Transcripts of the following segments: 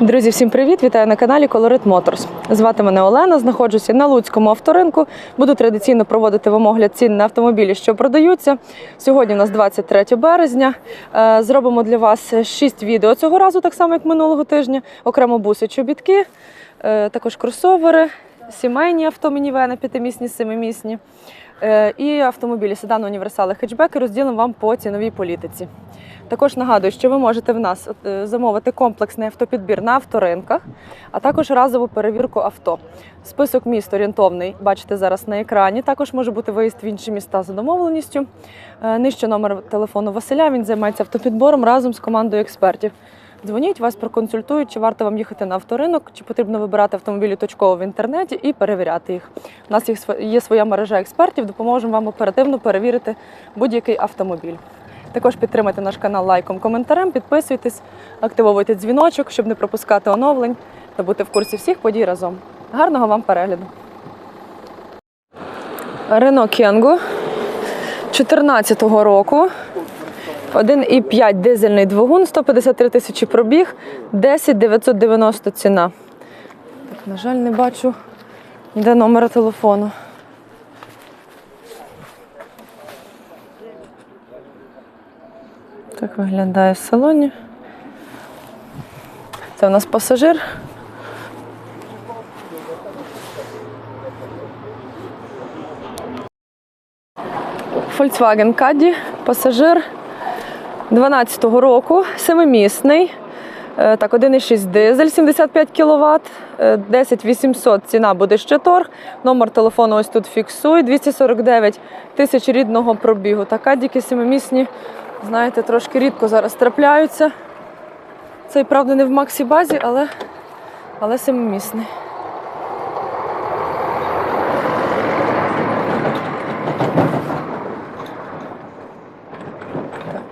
Друзі, всім привіт! Вітаю на каналі Colorit Motors. Звати мене Олена. Знаходжуся на Луцькому авторинку. Буду традиційно проводити вам огляд цін на автомобілі, що продаються. Сьогодні у нас 23 березня. Е, Зробимо для вас 6 відео цього разу, так само як минулого тижня. Окремо буси, чобітки, е, також кросовери, сімейні авто, мінівени, п'ятимісні, семимісні. Е, І автомобілі седани, універсали, хетчбеки розділимо вам по ціновій політиці. Також нагадую, що ви можете в нас е, замовити комплексний автопідбір на авторинках, а також разову перевірку авто. Список міст орієнтовний бачите зараз на екрані. Також може бути виїзд в інші міста за домовленістю. Е, Нижче номер телефону Василя. Він займається автопідбором разом з командою експертів. Дзвоніть, вас проконсультують, чи варто вам їхати на авторинок, чи потрібно вибирати автомобілі точково в інтернеті і перевіряти їх. У нас є своя мережа експертів, допоможемо вам оперативно перевірити будь-який автомобіль. Також підтримайте наш канал лайком, коментарем, підписуйтесь, активовуйте дзвіночок, щоб не пропускати оновлень та бути в курсі всіх подій разом. Гарного вам перегляду! Рено Кенго 14-го року. 1,5 дизельний двигун, 153 тисячі пробіг, 10 990 ціна. Так, на жаль, не бачу ніде номера телефону. Так виглядає в салоні. Це у нас пасажир. Volkswagen Caddy, пасажир 12-го року, семимісний. Е, Так, 1,6 дизель, 75 кВт, 10 800 ціна буде ще торг. Номер телефону ось тут фіксує. 249 тисяч рідного пробігу. Та кадіки семимісні, знаєте, трошки рідко зараз трапляються. Цей, правда, не в Максі базі, але, але семимісний. Так,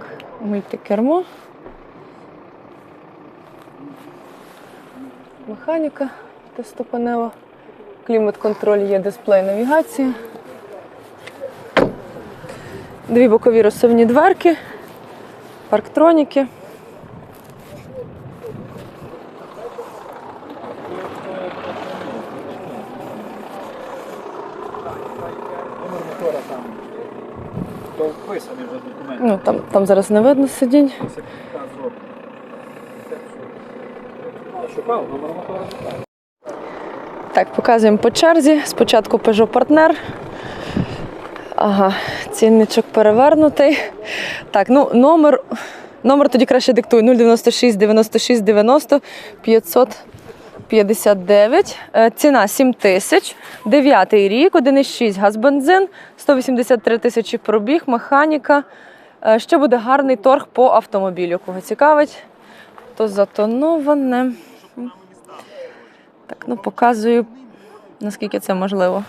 мультикермо. Механіка тестопанева. Клімат-контроль є дисплей навігації. Дві бокові розсувні дверки, парктроніки. вже документ. Ну, там, там зараз не видно сидінь. Так, показуємо по черзі. Спочатку Peugeot партнер. Ага, цінничок перевернутий. Так, ну номер. Номер тоді краще диктуй 096 96 90 500 59, е, ціна 7 тисяч, 9 рік, 1,6 газ бензин, 183 тисячі пробіг, механіка. Е, ще буде гарний торг по автомобілю. Кого цікавить, то затоноване. Так, ну показую, наскільки це можливо.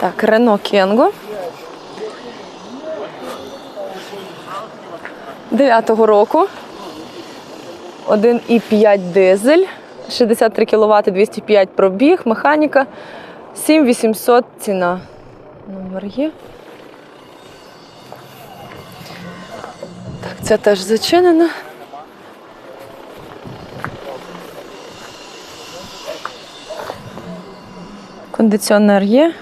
Так, Рено Кенго. 9-го року. 1,5 дизель, 63 кВт, 205 пробіг, механіка, 7800 ціна. Номер є. Так, це теж зачинено. Кондиціонер є.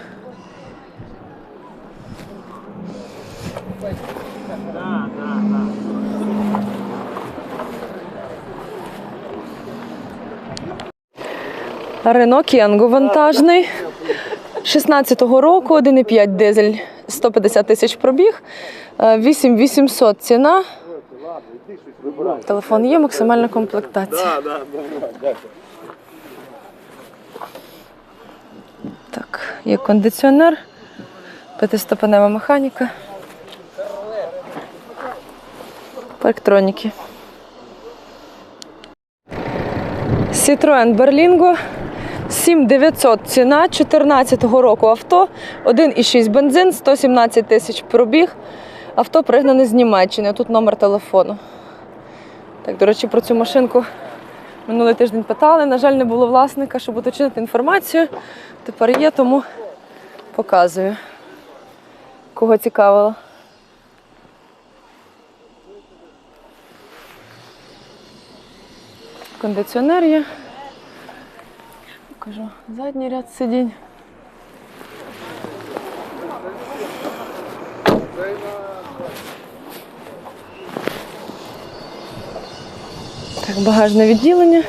Рено Кенго вантажний. 16-го року, 1,5 дизель, 150 тисяч пробіг, е, 8800 ціна. Телефон є, максимальна комплектація. Так, є кондиціонер, п'ятиступенева механіка. Парктроніки. Citroen Berlingo 7900 ціна 14-го року авто, 1,6 бензин, 117 тисяч пробіг. Авто пригнане з Німеччини. Тут номер телефону. Так, до речі, про цю машинку минулий тиждень питали. На жаль, не було власника, щоб уточнити інформацію. Тепер є, тому Показую. Кого цікавило. Кондиціонер є. Покажу задній ряд сидінь. Так, багажне відділення.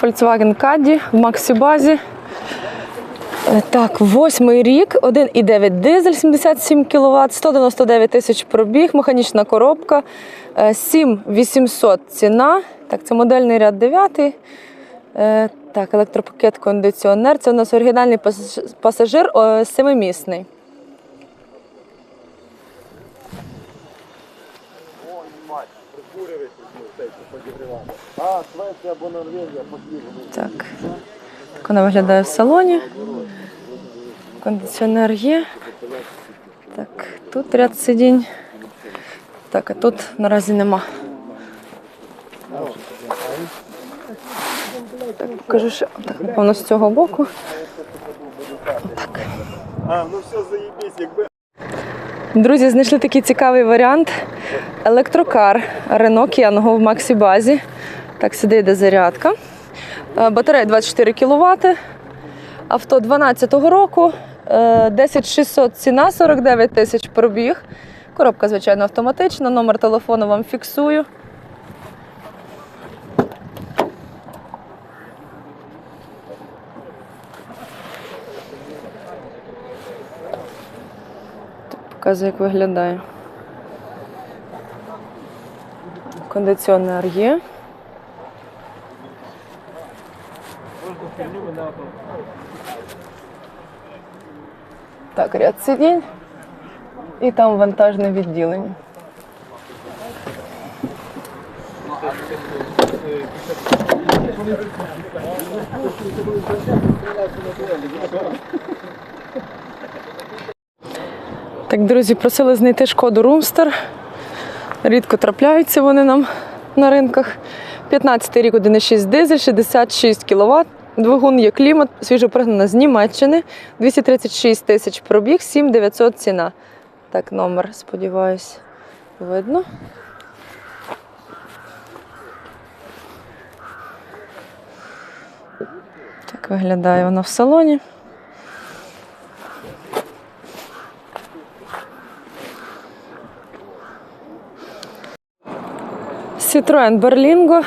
Volkswagen Caddy в Максібазі. Е, Так, восьмий рік, 1,9 дизель, 77 кВт, 199 тисяч пробіг, механічна коробка, е, 7800 ціна. Так, це модельний ряд 9. Е, Так, електропакет, кондиціонер. Це у нас оригінальний пасаж- пасажир семимісний. Так. Так вона виглядає в салоні. Кондиціонер є. Так, тут ряд сидінь. Так, а тут наразі нема. Так, покажу ще так, напевно, з цього боку. А, ну все, заєбісь, якби. Друзі, знайшли такий цікавий варіант. Електрокар Renault Kangoo в Максі-базі. Так, сюди йде зарядка. Е, Батарея 24 кВт. Авто 12-го року. Е, 10600 ціна, 49 тисяч пробіг. Коробка, звичайно, автоматична. Номер телефону вам фіксую. Показую, як виглядає. Кондиціонер є. Так, ряд сидінь. І там вантажне відділення. Так, друзі, просили знайти шкоду Румстер. Рідко трапляються вони нам на ринках. 15 рік 1,6 дизель, 66 кВт. Двигун є клімат, свіжопригнана з Німеччини. 236 тисяч пробіг, 7900 ціна. Так, номер, сподіваюсь, видно. Так виглядає воно в салоні. Citroen Berlingo.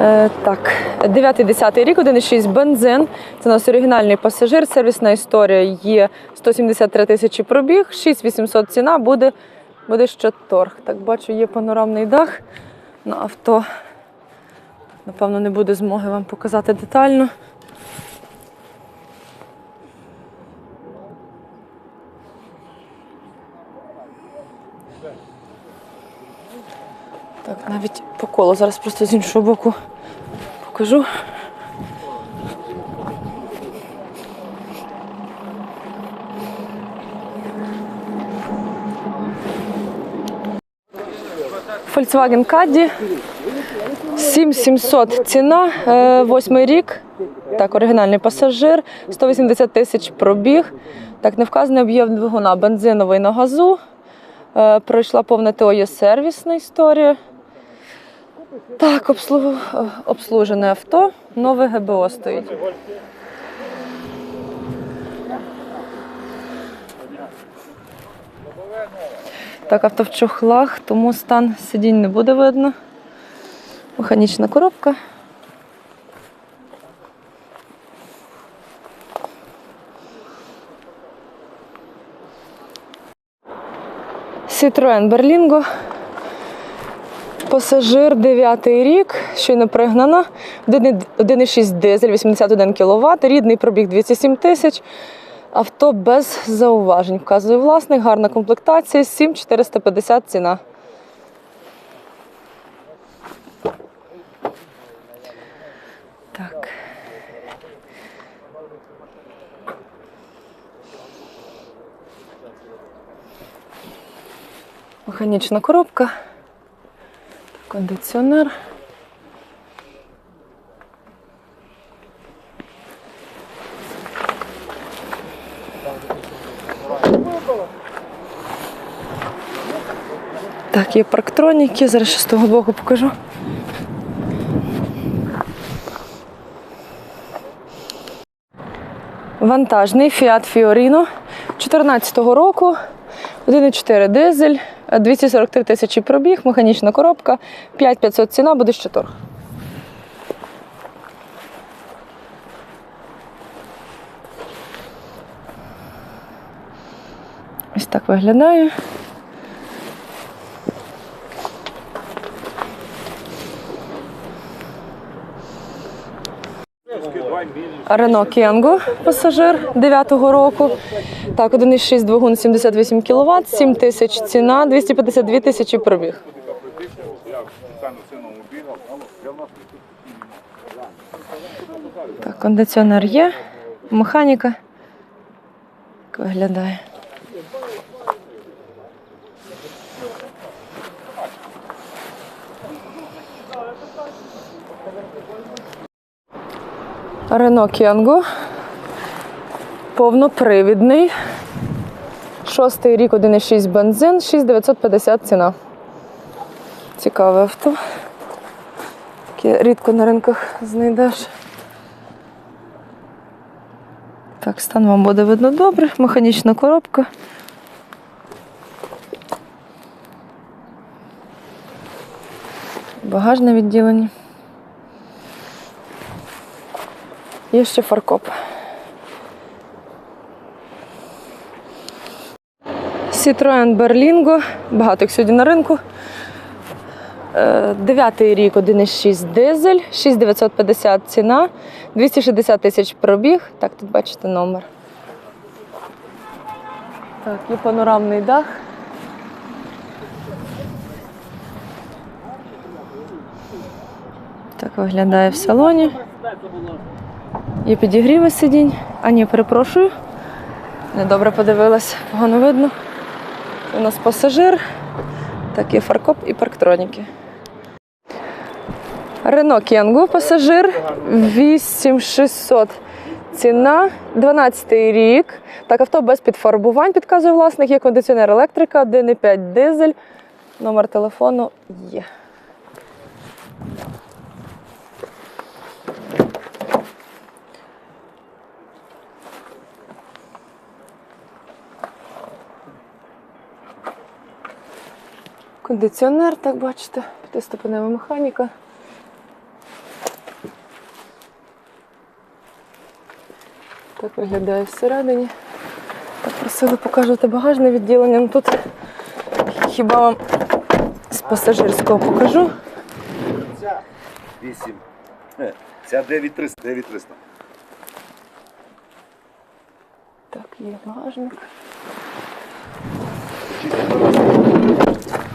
Е, так, 9-10 рік, 1,6 бензин. Це у нас оригінальний пасажир, сервісна історія є 173 тисячі пробіг, 6800 ціна, буде, буде ще торг. Так, бачу, є панорамний дах на авто. Напевно, не буде змоги вам показати детально. Так, навіть по колу. Зараз просто з іншого боку покажу. Volkswagen Caddy. 7700 ціна, е, восьмий рік. Так, оригінальний пасажир, 180 тисяч пробіг. Так, не вказаний об'єм двигуна, бензиновий на газу. Е, Пройшла повне ТО є сервісна історія. Так, обслуг... обслужене авто, нове ГБО стоїть. Так, авто в чохлах, тому стан сидінь не буде видно. Механічна коробка. Citroen Berlingo. Пасажир 9 рік, щойно пригнана. 1,6 дизель, 81 кВт, рідний пробіг 207 тисяч. Авто без зауважень. Вказує власник, гарна комплектація, 7450 ціна. Так. Механічна коробка, кондиціонер. Так, є парктроніки, зараз ще з того боку покажу. Вантажний Fiat Fiorino 2014 року. 1,4 дизель, 243 тисячі пробіг, механічна коробка, 5500 ціна, буде ще торг. Ось так виглядає. Рено Кенго пасажир 9-го року. Так, 1,6 двигун 78 кВт, 7 тисяч ціна, 252 тисячі пробіг. Так, кондиціонер є, механіка. Так виглядає. Рено Кенго. Повнопривідний. Шостий рік 1,6 бензин, 6950 ціна. Цікаве авто. Таке рідко на ринках знайдеш. Так, стан вам буде видно добре. Механічна коробка. Багажне відділення. Є ще фаркоп. Citroen Berlingo. Багато їх сьогодні на ринку. Е, Дев'ятий рік 1,6 дизель, 6950 ціна, 260 тисяч пробіг. Так, тут бачите номер. Так, є панорамний дах. Так виглядає в салоні. Є підігріви сидінь. А ні, перепрошую. Недобре подивилась, погано видно. У нас пасажир. Так, є фаркоп і парктроніки. Рено Кенгу пасажир 8600. Ціна 12 рік. Так, авто без підфарбувань, підказує власник. Є кондиціонер електрика, 1,5 дизель. Номер телефону є. Кондиціонер, так бачите, п'ятиступенева механіка. Так виглядає всередині. Так просили покажете багажне відділення. Ну тут хіба вам з пасажирського покажу. 8. Е, Ця 9300. 9300. Так, є багажник.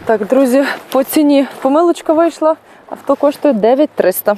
Так, друзі, по ціні помилочка вийшла. Авто коштує 9300.